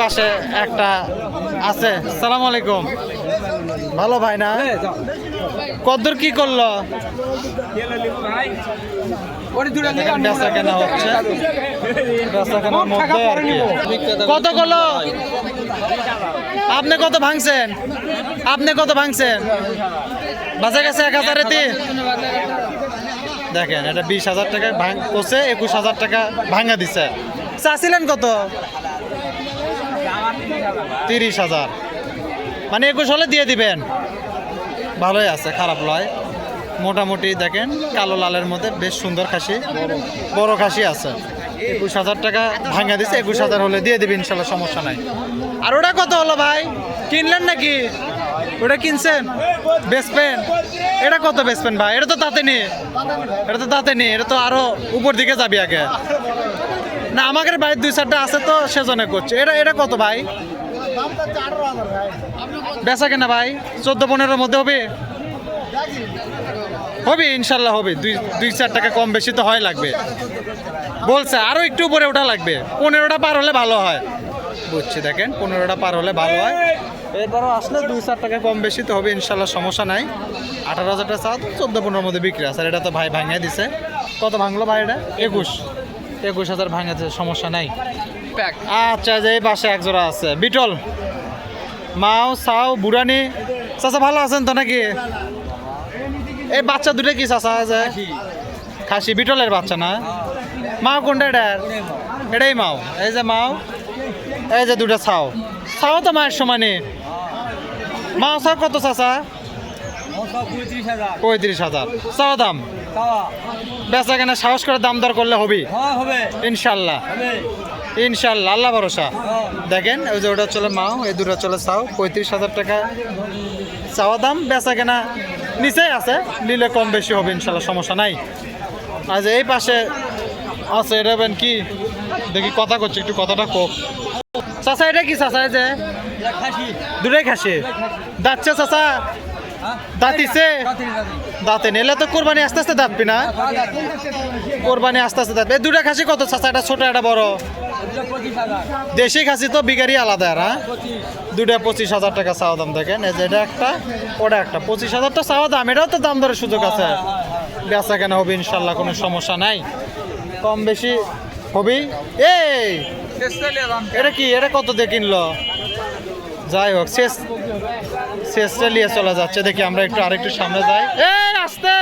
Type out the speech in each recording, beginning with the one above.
পাশে একটা আছে। সালাম আলাইকুম। ভালো ভাই না? কদ্দুর কি করল? বেচা কেনা হচ্ছে। বেচা কেনার মধ্যে আর কি। কত করল? আপনি কত ভাঙছেন? আপনি কত ভাঙছেন? বাজা গেছে এক হাজারে তিন। দেখেন এটা বিশ হাজার টাকা ভাঙ করছে একুশ হাজার টাকা ভাঙা দিছে। চাচ্ছিলেন কত? তিরিশ হাজার। মানে একুশ হলে দিয়ে দিবেন। ভালোই আছে, খারাপ নয় মোটামুটি দেখেন, কালো লালের মধ্যে বেশ সুন্দর খাসি, বড় খাসি আছে। একুশ হাজার টাকা ভাঙা দিছে, একুশ হাজার হলে দিয়ে দিবি, ইনশাল্লাহ সমস্যা নাই। আর ওটা কত হলো ভাই? কিনলেন নাকি? ওটা কিনছেন? বেচবেন? এটা কত বেচবেন ভাই? এটা তো তাতে নি এটা তো তাতে নি এটা তো আরও উপর দিকে যাবি আগে। না, আমাদের বাড়ির দুই চারটা আছে তো সেজনে করছে। এটা এটা কত ভাই? বেচা কেনা ভাই? চোদ্দ পনেরোর মধ্যে হবে? হবে, ইনশাল্লাহ হবে। দুই দুই চার টাকা কম বেশি তো হয় লাগবে। বলছে আরও একটু উপরে ওটা লাগবে। পনেরোটা পার হলে ভালো হয়। বুঝছি, দেখেন, পনেরোটা পার হলে ভালো হয়। এরপরও আসলে দুই চার টাকা কম বেশি তো হবে, ইনশাল্লাহ সমস্যা নাই। আঠারো হাজারটা চাও, চোদ্দ পনেরোর মধ্যে বিক্রি আছে। এটা তো ভাই ভাঙিয়ে দিছে। কত ভাঙলো ভাই এটা? একুশ। একুশ হাজার ভাঙেছে সমস্যা নাই। আচ্ছা যে এই পাশে এক জোড়া আছে। বিটল। মাও সাও বুড়ানি। চাচা ভালো আছেন তো নাকি? এই বাচ্চা দুটো কি চাচা? আছে খাসি। বিটলের বাচ্চা না? মাও কোনটা এটার এটাই মাও। এই যে মাও এই যে দুটো ছাও ছাও তো মায়ের সমানে। মাও ছাও কত চাচা? পঁয়ত্রিশ হাজার। চাওয়া দাম? বেচা কেনা সাহস করে দাম দর করলে হবি? ইনশাল্লাহ। ইনশাল্লাহ আল্লাহ ভরসা। দেখেন ওই যে ওটা চলে মাও এই দুটো চলে চাও পঁয়ত্রিশ হাজার টাকা। চাওয়া দাম বেচা কেনা নিচেই আছে নিলে কম বেশি হবে ইনশাল্লাহ সমস্যা নাই। আর যে এই পাশে আছে এটা বেন কি? দেখি কথা করছি একটু কথাটা কোক চাচা এটা কি এই যে? দুটাই খাসি? দাচ্ছে চাচা। দাঁতিছে দাঁতে নিলে তো কোরবানি আস্তে আস্তে দাঁতবি না? কোরবানি আস্তে আস্তে দাঁতবে। দুটা খাসি কত চাচা? এটা ছোট, এটা বড়? দেশি খাসি তো বিগারি আলাদা আর হ্যাঁ? দুটা পঁচিশ হাজার টাকা চাওয়া দাম, দেখেন। যে এটা একটা, ওটা একটা। পঁচিশ হাজার তো চাওয়া দাম, এটাও তো দাম দরের সুযোগ আছে। বেচা কেনা হবে, ইনশাল্লাহ, কোনো সমস্যা নাই। কম বেশি হবি এই! এটা কি? এটা কত দিয়ে কিনলো? যাই হোক, শেষ। শেষটা নিয়ে চলে যাচ্ছে। দেখি আমরা একটু আরেকটু সামনে যাই। আসতে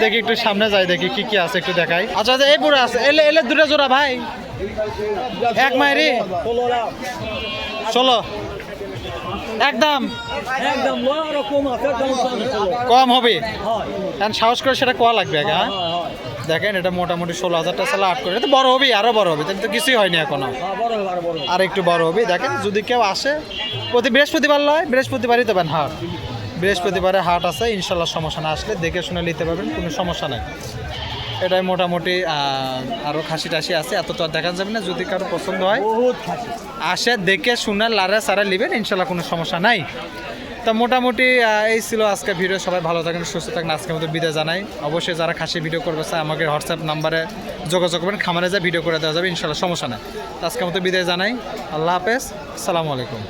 দেখি একটু সামনে যাই দেখি কি কি আছে একটু দেখাই। আচ্ছা আচ্ছা, এই বুড়া আছে। এলে এলে দুটো জোড়া ভাই। এক মায়েরই ষোলো একদম। কম হবে। এখন সাহস করে সেটা কোয়া লাগবে আগে হ্যাঁ? দেখেন এটা মোটামুটি ষোলো হাজার টাকা সালে আট করে। এটা বড় হবে আরও বড় হবে তাহলে তো কিছুই হয়নি এখনও। আর একটু বড় হবে। দেখেন যদি কেউ আসে প্রতি বৃহস্পতিবার লয় বৃহস্পতিবারই তো হাট। বৃহস্পতিবারে হাট আছে ইনশাল্লাহ সমস্যা না আসলে দেখে শুনে নিতে পারবেন কোনো সমস্যা নাই। এটাই মোটামুটি আরও আরও খাসি টাসি আছে এত তো আর দেখা যাবে না যদি কারও পছন্দ হয়। আসে দেখে শুনে লারে সারা নেবেন ইনশাল্লাহ কোনো সমস্যা নাই। তা মোটামুটি এই ছিল আজকে ভিডিও। সবাই ভালো থাকেন, সুস্থ থাকেন। আজকের মতো বিদায় জানাই। অবশ্যই যারা খাসি ভিডিও করবে চায় আমাকে হোয়াটসঅ্যাপ নাম্বারে যোগাযোগ করবেন। খামারে যা ভিডিও করে দেওয়া যাবে, ইনশাল্লাহ সমস্যা নেই। তো আজকের মতো বিদায় জানাই। আল্লাহ হাফেজ। আসসালামু আলাইকুম।